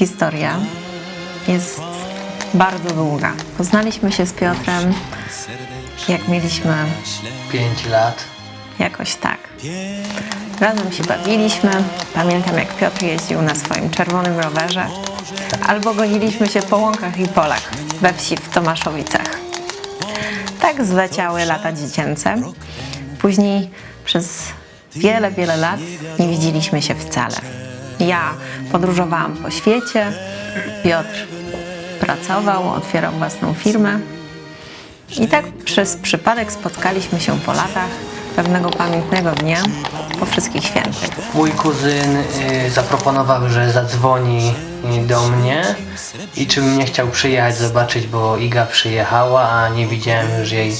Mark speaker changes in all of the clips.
Speaker 1: historia jest bardzo długa. Poznaliśmy się z Piotrem, jak mieliśmy
Speaker 2: Pięć lat.
Speaker 1: jakoś tak. Razem się bawiliśmy. Pamiętam, jak Piotr jeździł na swoim czerwonym rowerze. Albo goniliśmy się po łąkach i polach we wsi w Tomaszowicach. Tak zleciały lata dziecięce. Później przez wiele, wiele lat nie widzieliśmy się wcale. Ja podróżowałam po świecie, Piotr pracował, otwierał własną firmę. I tak przez przypadek spotkaliśmy się po latach pewnego pamiętnego dnia po wszystkich świętych.
Speaker 2: Mój kuzyn y, zaproponował, że zadzwoni y, do mnie i czy bym nie chciał przyjechać zobaczyć, bo Iga przyjechała, a nie widziałem już jej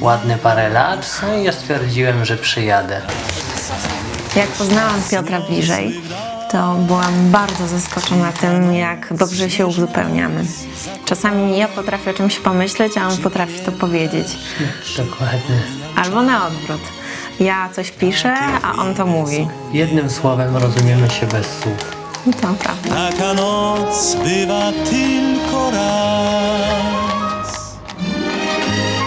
Speaker 2: ładne parę lat. No i ja stwierdziłem, że przyjadę.
Speaker 1: Jak poznałam Piotra bliżej, to byłam bardzo zaskoczona tym, jak dobrze się uzupełniamy. Czasami ja potrafię o czymś pomyśleć, a on potrafi to powiedzieć.
Speaker 2: Dokładnie.
Speaker 1: Albo na odwrót. Ja coś piszę, a on to mówi.
Speaker 2: Jednym słowem rozumiemy się bez słów.
Speaker 1: I to prawda.
Speaker 3: Taka noc bywa tylko raz.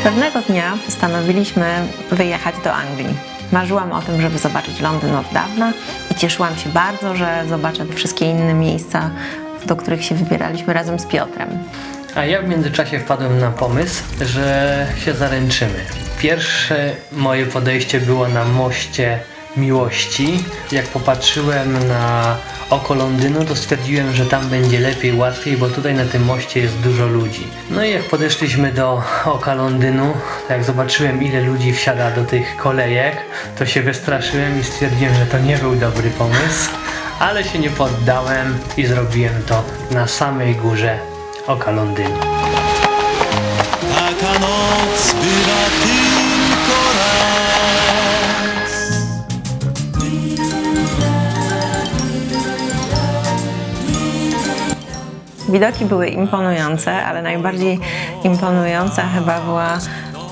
Speaker 1: Pewnego dnia postanowiliśmy wyjechać do Anglii. Marzyłam o tym, żeby zobaczyć Londyn od dawna i cieszyłam się bardzo, że zobaczę wszystkie inne miejsca, do których się wybieraliśmy razem z Piotrem.
Speaker 2: A ja w międzyczasie wpadłem na pomysł, że się zaręczymy. Pierwsze moje podejście było na moście miłości. Jak popatrzyłem na oko Londynu, to stwierdziłem, że tam będzie lepiej, łatwiej, bo tutaj na tym moście jest dużo ludzi. No i jak podeszliśmy do oka Londynu, jak zobaczyłem ile ludzi wsiada do tych kolejek, to się wystraszyłem i stwierdziłem, że to nie był dobry pomysł. Ale się nie poddałem i zrobiłem to na samej górze oka Londynu.
Speaker 3: Taka noc bywa tylko
Speaker 1: Widoki były imponujące, ale najbardziej imponująca chyba była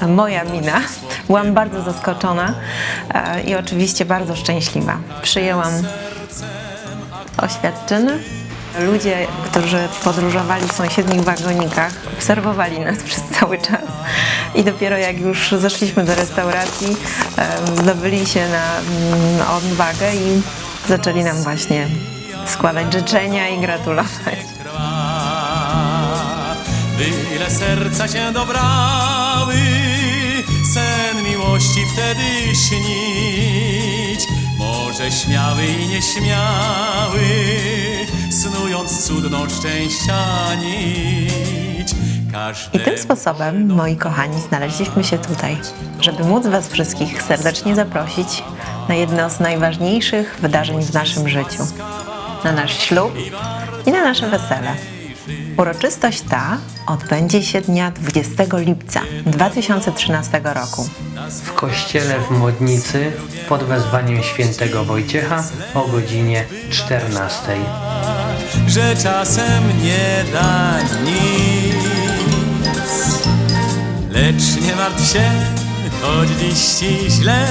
Speaker 1: moja mina. Byłam bardzo zaskoczona e, i oczywiście bardzo szczęśliwa. Przyjęłam oświadczyny. Ludzie, którzy podróżowali w sąsiednich wagonikach, obserwowali nas przez cały czas. I dopiero jak już zeszliśmy do restauracji, zdobyli się na mm, odwagę i zaczęli nam właśnie składać życzenia i gratulować.
Speaker 3: Byle serca się dobrały, sen miłości wtedy śnić. Może śmiały i nieśmiały, snując cudną szczęścia nić.
Speaker 1: I tym sposobem, moi kochani, znaleźliśmy się tutaj, żeby móc Was wszystkich serdecznie zaprosić na jedno z najważniejszych wydarzeń w naszym życiu. Na nasz ślub i na nasze wesele. Uroczystość ta odbędzie się dnia 20 lipca 2013 roku.
Speaker 2: w kościele w Modnicy pod wezwaniem świętego Wojciecha o godzinie 14.
Speaker 3: że czasem nie da nic. Lecz nie martw się, choć dziś ci źle,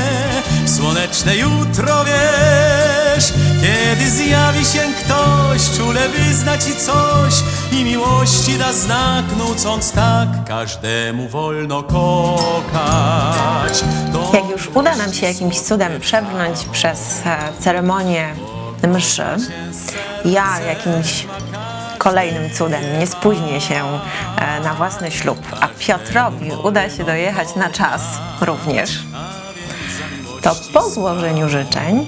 Speaker 3: słoneczne jutro wiesz, kiedy zjawi się ktoś, czule wyzna ci coś i miłości da znak, nucąc tak, każdemu wolno kochać. To
Speaker 1: Jak już uda nam się jakimś cudem przebrnąć przez e, ceremonię mszy, ja jakimś kolejnym cudem nie spóźnię się e, na własny ślub, a Piotrowi uda się dojechać na czas również, to po złożeniu życzeń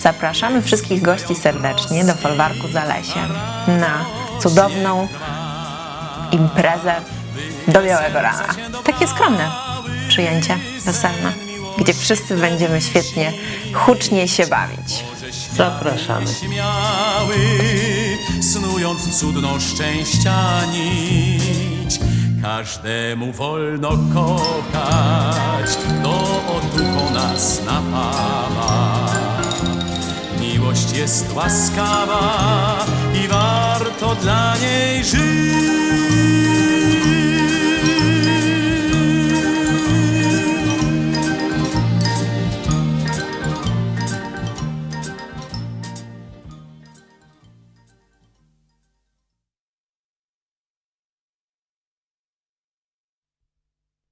Speaker 1: zapraszamy wszystkich gości serdecznie do folwarku Zalesie na cudowną imprezę do białego rana. Takie skromne przyjęcie weselne, gdzie wszyscy będziemy świetnie, hucznie się bawić.
Speaker 2: Zapraszamy.
Speaker 3: Snując cudną szczęścia nić. Każdemu wolno kochać, to otuchą nas napawa. Miłość jest łaskawa i warto dla niej żyć.